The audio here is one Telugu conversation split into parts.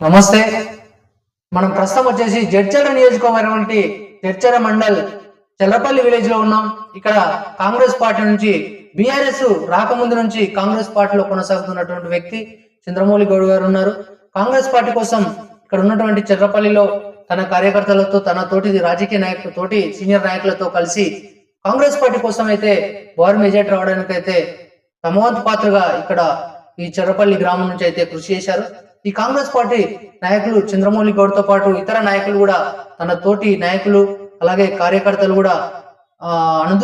నమస్తే. మనం ప్రస్తుతం వచ్చేసి జడ్చర నియోజకవర్గం జడ్చర మండల్ చెల్లపల్లి విలేజ్లో ఉన్నాం. ఇక్కడ కాంగ్రెస్ పార్టీ నుంచి బీఆర్ఎస్ రాకముందు నుంచి కాంగ్రెస్ పార్టీలో కొనసాగుతున్నటువంటి వ్యక్తి చంద్రమౌళి గౌడ్ గారు ఉన్నారు. కాంగ్రెస్ పార్టీ కోసం ఇక్కడ ఉన్నటువంటి చెర్రపల్లిలో తన కార్యకర్తలతో తన తోటి రాజకీయ నాయకుల తోటి సీనియర్ నాయకులతో కలిసి కాంగ్రెస్ పార్టీ కోసం అయితే వారు మెజార్టీ రావడానికి అయితే తమ వంతు పాత్రగా ఇక్కడ ఈ చెర్రపల్లి గ్రామం నుంచి అయితే కృషి చేశారు. ఈ కాంగ్రెస్ పార్టీ నాయకులు చంద్రమౌళి గౌడ్తో పాటు ఇతర నాయకులు కూడా తన తోటి నాయకులు అలాగే కార్యకర్తలు కూడా ఆ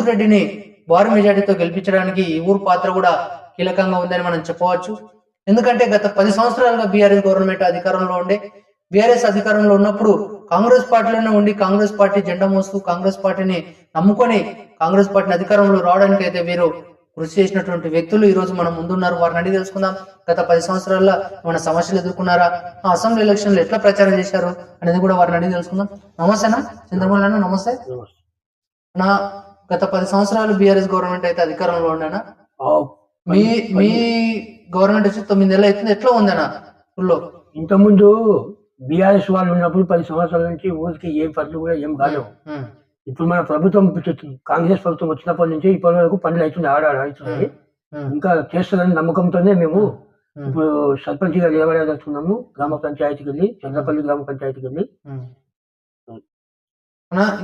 రెడ్డిని భారీ మెజార్టీతో గెలిపించడానికి ఈ ఊరు పాత్ర కూడా కీలకంగా ఉందని మనం చెప్పవచ్చు. ఎందుకంటే గత పది సంవత్సరాలుగా బీఆర్ఎస్ గవర్నమెంట్ అధికారంలో ఉండే బీఆర్ఎస్ అధికారంలో ఉన్నప్పుడు కాంగ్రెస్ పార్టీలోనే ఉండి కాంగ్రెస్ పార్టీ జెండా మోస్తూ కాంగ్రెస్ పార్టీని నమ్ముకొని కాంగ్రెస్ పార్టీని అధికారంలో రావడానికి అయితే వీరు కృషి చేసినటువంటి వ్యక్తులు ఈ రోజు మనం ముందున్నారు. వారిని అడిగి తెలుసుకుందాం. గత పది సంవత్సరాల్లో మన సమస్యలు ఎదుర్కొన్నారా? ఆ అసెంబ్లీ ఎలక్షన్లు ఎట్లా ప్రచారం చేశారు అనేది కూడా వారిని అడిగి తెలుసుకుందాం. నమస్తేనా? చంద్రబాబు నాయుడు నమస్తే. నా గత పది సంవత్సరాలు బీఆర్ఎస్ గవర్నమెంట్ అయితే అధికారంలో ఉండేనా మీ మీ గవర్నమెంట్ వచ్చి తొమ్మిది నెలలు అవుతుంది. ఎట్లా ఉందనా ఊళ్ళో. ఇంతకుముందు బీఆర్ఎస్ వాళ్ళు ఉన్నప్పుడు పది సంవత్సరాల నుంచి ఊరికి ఏ పనులు కూడా ఏం కాలేవు. ఇప్పుడు మన ప్రభుత్వం కాంగ్రెస్ ప్రభుత్వం వచ్చినప్పటి నుంచి ఇప్పటి వరకు పనులు అవుతుంది ఆడాడు అవుతుంది ఇంకా చేస్తుందని నమ్మకంతోనే మేము ఇప్పుడు సర్పంచ్గా నిలబడేస్తున్నాము గ్రామ పంచాయతీకి వెళ్ళి చంద్రపల్లి గ్రామ పంచాయతీకి వెళ్ళి.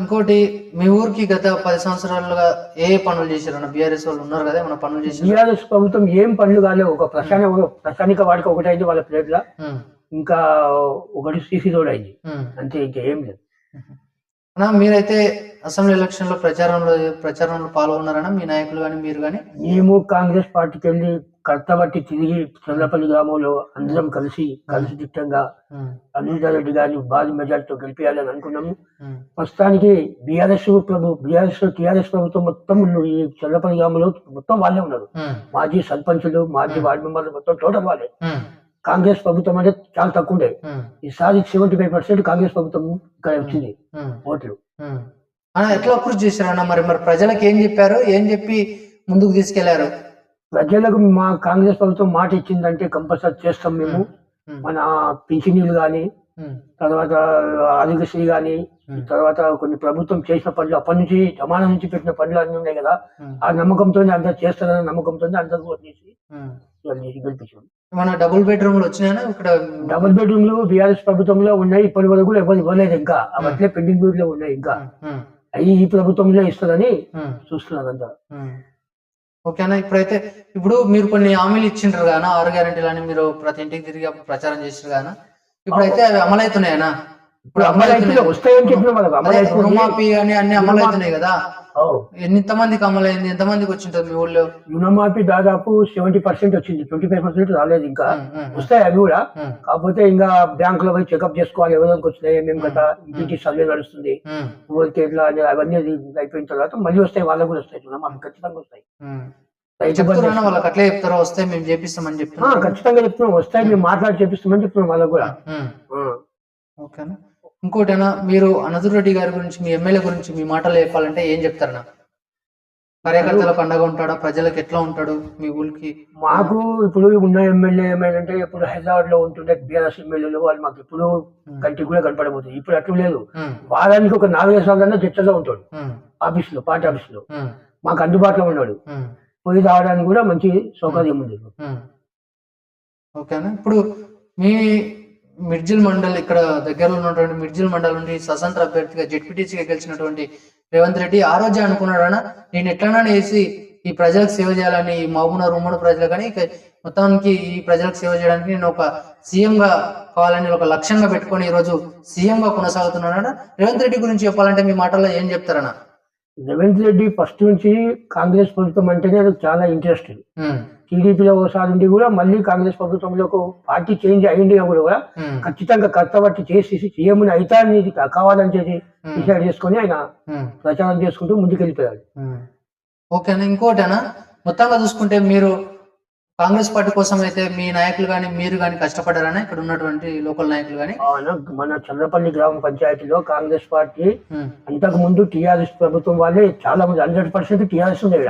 ఇంకోటి మీ ఊరికి గత పది సంవత్సరాలుగా ఏ పనులు చేశారు? అన్న బీఆర్ఎస్ వాళ్ళు ఉన్నారు కదా మన పనులు చేశారు? బీఆర్ఎస్ ప్రభుత్వం ఏం పనులు కాలేవు ఒక ప్రశాన ప్రశానిక వాడికి ఒకటి అయింది వాళ్ళ ప్లేట్ల. ఇంకా ఒకటి సీసీ రోడ్ అయింది. అంతే ఇంకా ఏం లేదు అన్నా మీరైతే అసెంబ్లీ ఎలక్షన్లో ప్రచారంలో ప్రచారంలో పాల్గొన్నారన్నా మీ నాయకులు కానీ మీరు కానీ మేము కాంగ్రెస్ పార్టీకి వెళ్ళి కర్తబట్టి తిరిగి చల్లపల్లి గ్రామంలో అందరం కలిసి కలిసి దిట్టంగా అనిల్ రెడ్డి గారిని భారీ మెజార్టీతో గెలిపించాలని అనుకున్నాము. ప్రస్తుతానికి బీఆర్ఎస్ ప్రభు బీఆర్ఎస్ టీఆర్ఎస్ ప్రభుత్వం మొత్తం ఈ చల్లపల్లి గ్రామంలో మొత్తం వాళ్ళే ఉన్నారు. మాజీ సర్పంచులు మాజీ వార్డు మెంబర్లు మొత్తం టోటల్ వాళ్ళే. కాంగ్రెస్ ప్రభుత్వం అంటే చాలా తక్కువ ఉండే ఈసారి సెవెంటీ ఫైవ్ పర్సెంట్ కాంగ్రెస్ ప్రభుత్వం ఇక్కడ వచ్చింది. ఓట్లు. అన్న ఎట్లా కృషి చేశారన్న మరి మరి ప్రజలకు ఏం చెప్పారు? ఏం చెప్పి ముందుకు తీసుకెళ్ళారు? ప్రజలకు మా కాంగ్రెస్ ప్రభుత్వం మాట ఇచ్చిందంటే కంపల్సరీ చేస్తాం మేము. మన పింఛనీలు కానీ తర్వాత ఆరోగ్యశ్రీ కానీ తర్వాత కొన్ని ప్రభుత్వం చేసిన పనులు అప్పటి నుంచి జమానా నుంచి పెట్టిన పనులు అన్ని ఉన్నాయి కదా. ఆ నమ్మకంతో అందరు చేస్తారన్న నమ్మకంతో అందరూ చేసి గెలిపించాం మన డబుల్ బెడ్రూమ్లు వచ్చినాయనా ఇక్కడ డబుల్ బెడ్రూమ్లు బీఆర్ఎస్ ప్రభుత్వంలో ఉన్నాయి ఇప్పటి వరకు కూడా ఎవరు ఇవ్వలేదు ఇంకా. అవట్లే పెండింగ్లో ఉన్నాయి ఇంకా. ఉమ్, అవి ఈ ప్రభుత్వంలో ఇస్తుందని ఉమ్, చూస్తున్నారు అంతా ఉమ్. ఓకేనా ఇప్పుడైతే ఇప్పుడు మీరు కొన్ని హామీలు ఇచ్చిండ్రు గానా ఆరు గ్యారెంటీలు అని మీరు ప్రతి ఇంటికి తిరిగి ప్రచారం చేసిండ్రు గానా ఇప్పుడైతే అవి అమలవుతున్నాయనా ఇప్పుడు అమలు అయితే వస్తాయని చెప్పిన. రుణమాఫీ అని అన్ని అమలు అవుతున్నాయి కదా. ఓ, ఎంత మందికి అమలైంది? ఎంత మందికి వచ్చింటుంది మీ ఊళ్ళో? రుణమాఫీ దాదాపు సెవెంటీ పర్సెంట్ వచ్చింది. ట్వంటీ ఫైవ్ పర్సెంట్ రాలేదు ఇంకా. వస్తాయి అవి కూడా. కాకపోతే ఇంకా బ్యాంక్లో పోయి చెకప్ చేసుకోవాలి. ఎవరికి వచ్చినాయి. మేము కదా ఇంటింటి సర్వే నడుస్తుంది. ఎట్లా అని అవన్నీ అయిపోయిన తర్వాత మళ్ళీ వస్తాయి. వాళ్ళకు కూడా వస్తాయి. రుణమాఫీ ఖచ్చితంగా వస్తాయి. వాళ్ళకి అట్లే చెప్తారో? వస్తే మేము చేపిస్తామని చెప్తున్నా ఖచ్చితంగా చెప్తున్నాం. వస్తాయి. మేము మాట్లాడి చేపిస్తామని చెప్తున్నాం వాళ్ళకు కూడా. ఓకేనా? ఇంకోటేనా మీరు అనదుర్ రెడ్డి గారి గురించి మీ ఎమ్మెల్యే గురించి మీ మాటలు చెప్పాలంటే ఏం చెప్తారన్నా కార్యకర్తలకు అండగా ఉంటాడా? ప్రజలకు ఎట్లా ఉంటాడు? మీ ఊరికి మాకు ఇప్పుడు ఉన్న ఎమ్మెల్యే ఏమైందంటే ఇప్పుడు హైదరాబాద్లో ఉంటుండే బీఆర్ఎస్ ఎమ్మెల్యేలు వాళ్ళు మాకు ఇప్పుడు కంటికి కూడా కనపడబోతుంది ఇప్పుడు అట్లా లేదు. వారానికి ఒక నాలుగైదు సార్లు చర్చలో ఉంటాడు. ఆఫీస్లో పార్టీ ఆఫీస్లో మాకు అందుబాటులో ఉన్నాడు. పోయి రావడానికి కూడా మంచి సౌకర్యం ఉంది. ఓకేనా? ఇప్పుడు మీ మిర్జిల్ మండల్ ఇక్కడ దగ్గరలో ఉన్నటువంటి మిర్జిల్ మండల్ నుండి స్వతంత్ర అభ్యర్థిగా జెడ్పీటీసీగా గెలిచినటువంటి రేవంత్ రెడ్డి ఆ రోజే అనుకున్నాడనా నేను ఎట్లన్నా వేసి ఈ ప్రజలకు సేవ చేయాలని ఈ మహబూబ్నగర్ ఉమ్మడి ప్రజలు కానీ మొత్తానికి ఈ ప్రజలకు సేవ చేయడానికి నేను ఒక సీఎంగా కావాలని ఒక లక్ష్యంగా పెట్టుకొని ఈ రోజు కొనసాగుతున్నాడన గా రేవంత్ రెడ్డి గురించి చెప్పాలంటే మీ మాటల్లో ఏం చెప్తారన్నా? రేవంత్ రెడ్డి ఫస్ట్ నుంచి కాంగ్రెస్ ప్రభుత్వం అంటేనే అది చాలా ఇంట్రెస్ట్. టీడీపీలో ఒకసారి ఉండి కూడా మళ్ళీ కాంగ్రెస్ ప్రభుత్వంలోకి పార్టీ చేంజ్ అయ్యింది కూడా ఉమ్, ఖచ్చితంగా కష్టపట్టి చేసి సీఎం అయితాన్ని కావాలని చేసి ఉమ్, డిసైడ్ చేసుకొని ఆయన. ప్రచారం చేసుకుంటూ ముందుకెళ్ళిపోయాడు. ఓకేనా ఇంకోటేనా? మొత్తంగా చూసుకుంటే మీరు కాంగ్రెస్ పార్టీ కోసం అయితే మీ నాయకులు కానీ మీరు కానీ కష్టపడ్డారని ఇక్కడ ఉన్నటువంటి లోకల్ నాయకులు కానీ ఆయన మన చంద్రపల్లి గ్రామ పంచాయతీలో కాంగ్రెస్ పార్టీ అంతకు ముందు టీఆర్ఎస్ ప్రభుత్వం వాళ్ళే చాలా మంది హండ్రెడ్ పర్సెంట్ టీఆర్ఎస్ ఉంది ఈడ.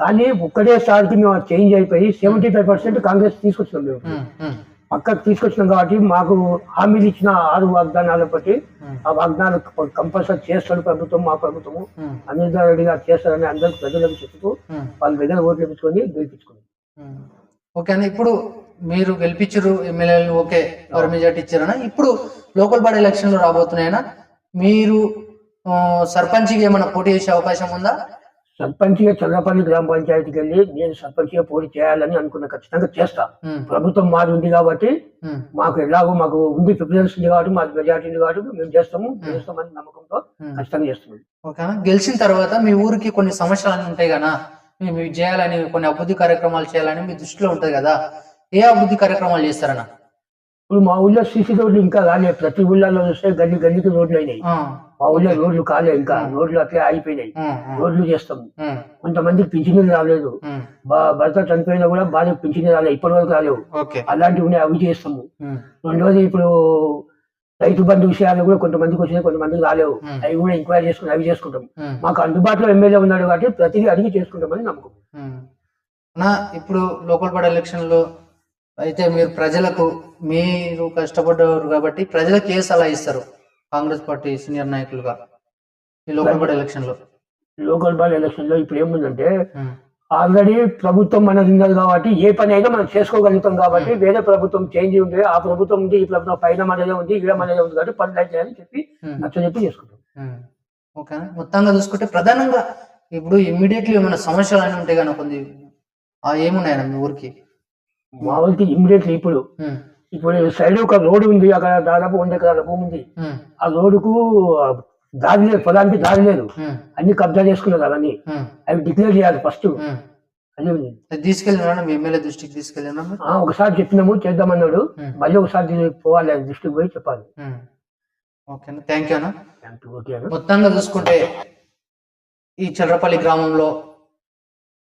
కానీ ఒక్కటేసారికి మేము చేంజ్ అయిపోయి సెవెంటీ ఫైవ్ పర్సెంట్ కాంగ్రెస్ తీసుకొచ్చినాం మేము. పక్కకు తీసుకొచ్చినాం కాబట్టి మాకు హామీలు ఇచ్చిన ఆరు వాగ్దానాలు బట్టి ఆ వాగ్దానాలు కంపల్సరీ చేస్తాడు ప్రభుత్వం మా ప్రభుత్వము. అనిల్ రెడ్డి గారు చేస్తారని అందరికి ప్రజలకు చెప్తూ వాళ్ళ దగ్గర ఓట్లు వేపించుకొని గెలిపించుకున్నాం. ఓకే అన్న ఇప్పుడు మీరు గెలిపించారు ఎమ్మెల్యేలు ఓకే ఎవరు మెజార్టీ ఇచ్చారనా ఇప్పుడు లోకల్ బాడీ ఎలక్షన్లు రాబోతున్నాయనా మీరు సర్పంచ్కి ఏమైనా పోటీ చేసే అవకాశం ఉందా? సర్పంచ్గా చల్లపల్లి గ్రామ పంచాయతీకి వెళ్ళి నేను సర్పంచ్గా పోటీ చేయాలని అనుకున్నా ఖచ్చితంగా చేస్తా. ప్రభుత్వం మాది ఉంది కాబట్టి మాకు ఎలాగో మాకు ఉంది ప్రిఫరెన్స్ ఉంది కాబట్టి మాకు మెజార్టీ ఉంది కాబట్టి మేము చేస్తాము చేస్తామని నమ్మకంతో. ఖచ్చితంగా చేస్తున్నాం. ఓకేనా? గెలిచిన తర్వాత మీ ఊరికి కొన్ని సమస్యలు ఉంటాయి కదా. మేము ఇవి చేయాలని కొన్ని అభివృద్ధి కార్యక్రమాలు చేయాలని మీ దృష్టిలో ఉంటుంది కదా? ఏ అభివృద్ధి కార్యక్రమాలు చేస్తారన్న? ఇప్పుడు మా ఊళ్ళో సీసీ రోడ్లు ఇంకా రాలేదు ప్రతి ఊళ్ళలో చూస్తే గల్లి గల్లికి రోడ్లు అయినాయి. మా ఊళ్ళో రోడ్లు కాలే ఇంకా. రోడ్లు అట్లే ఆగిపోయినాయి. రోడ్లు చేస్తాము ఉమ్, కొంతమందికి పింఛనీలు రాలేదు. భర్త చనిపోయినా కూడా బాగా పింఛనీ రాలేదు ఇప్పటి వరకు రాలేవు అలాంటివి ఉన్నాయి అవి చేస్తాము. రెండోది ఇప్పుడు రైతు బంధు విషయాలు కూడా కొంతమందికి వచ్చినాయి కొంతమందికి రాలేవు. అవి కూడా ఎంక్వైరీ చేసుకుని అవి చేసుకుంటాం. మాకు అందుబాటులో ఎమ్మెల్యే ఉన్నాడు కాబట్టి ప్రతిదీ అడిగి చేసుకుంటామని నమ్మకం. నా ఇప్పుడు లోకల్ బాడీ ఎలక్షన్లో అయితే మీరు ప్రజలకు మీరు కష్టపడ్డారు కాబట్టి ప్రజలకు ఏ సలహా ఇస్తారు? కాంగ్రెస్ పార్టీ సీనియర్ నాయకులుగా ఈ లోకల్ బాడీ ఎలక్షన్లో లోకల్ బాడీ ఎలక్షన్లో ఇప్పుడు ఏముందంటే ఆల్రెడీ ప్రభుత్వం మనది ఉన్నది కాబట్టి ఏ పని అయినా మనం చేసుకోగలుగుతాం కాబట్టి వేరే ప్రభుత్వం చేంజ్ ఉంది ఆ ప్రభుత్వం ఉంది ఈ ప్రభుత్వం పైన మనదే ఉంది ఇక్కడ మనదే ఉంది కాబట్టి పనులు అయితే అని చెప్పి. నచ్చ చెప్పి చేసుకుంటాం. ఓకేనా మొత్తంగా చూసుకుంటే ప్రధానంగా ఇప్పుడు ఇమ్మీడియట్లీ ఏమైనా సమస్యలు అన్నీ ఉంటాయి కానీ కొన్ని ఏమున్నాయన్న మీ ఊరికి? మా ఊరికి ఇమ్మీడియట్లీ ఇప్పుడు ఇప్పుడు సైడ్ ఒక రోడ్డు ఉంది అక్కడ దాదాపు వంద ఎకరాల భూమి ఉంది. ఆ రోడ్డుకు దారి లేదు పొలానికి దారి లేదు అన్ని కబ్జా చేసుకున్నారు అవన్నీ అవి డిక్లేర్ చేయాలి ఫస్ట్. అది తీసుకెళ్ళినా మీ ఎమ్మెల్యే దృష్టికి తీసుకెళ్ళినా ఒకసారి చెప్పినాము చేద్దామన్నాడు. మళ్ళీ ఒకసారి పోవాలి ఆయన దృష్టికి పోయి చెప్పాలి. ఓకేనా థ్యాంక్ యూ అన్న. మొత్తంగా చూసుకుంటే ఈ చల్రపల్లి గ్రామంలో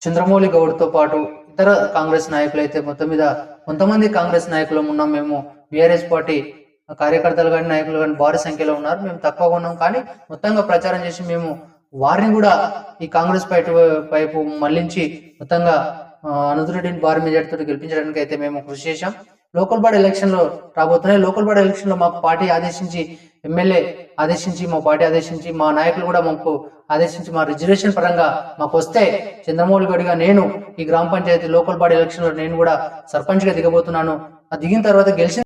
చంద్రమౌళి గౌడ్తో పాటు ఇతర కాంగ్రెస్ నాయకులు అయితే మొత్తం మీద కొంతమంది కాంగ్రెస్ నాయకులు ఉన్నాం మేము. బీఆర్ఎస్ పార్టీ కార్యకర్తలు కానీ నాయకులు కానీ భారీ సంఖ్యలో ఉన్నారు. మేము తక్కువగా ఉన్నాం కానీ మొత్తంగా ప్రచారం చేసి మేము వారిని కూడా ఈ కాంగ్రెస్ పార్టీ వైపు మళ్ళించి మొత్తంగా ఆ, భారీ మెజార్టీతో గెలిపించడానికి అయితే మేము కృషి చేశాం. లోకల్ బాడీ ఎలక్షన్లో రాబోతున్నాయి. లోకల్ బాడీ ఎలక్షన్లో మాకు పార్టీ ఆదేశించి ఎమ్మెల్యే ఆదేశించి మా పార్టీ ఆదేశించి మా నాయకులు కూడా మాకు ఆదేశించి మా రిజర్వేషన్ పరంగా మాకు వస్తే చంద్రమౌళి గడిగా నేను ఈ గ్రామ పంచాయతీ లోకల్ బాడీ ఎలక్షన్లో నేను కూడా సర్పంచ్గా దిగబోతున్నాను. ఆ దిగిన తర్వాత గెలిచిన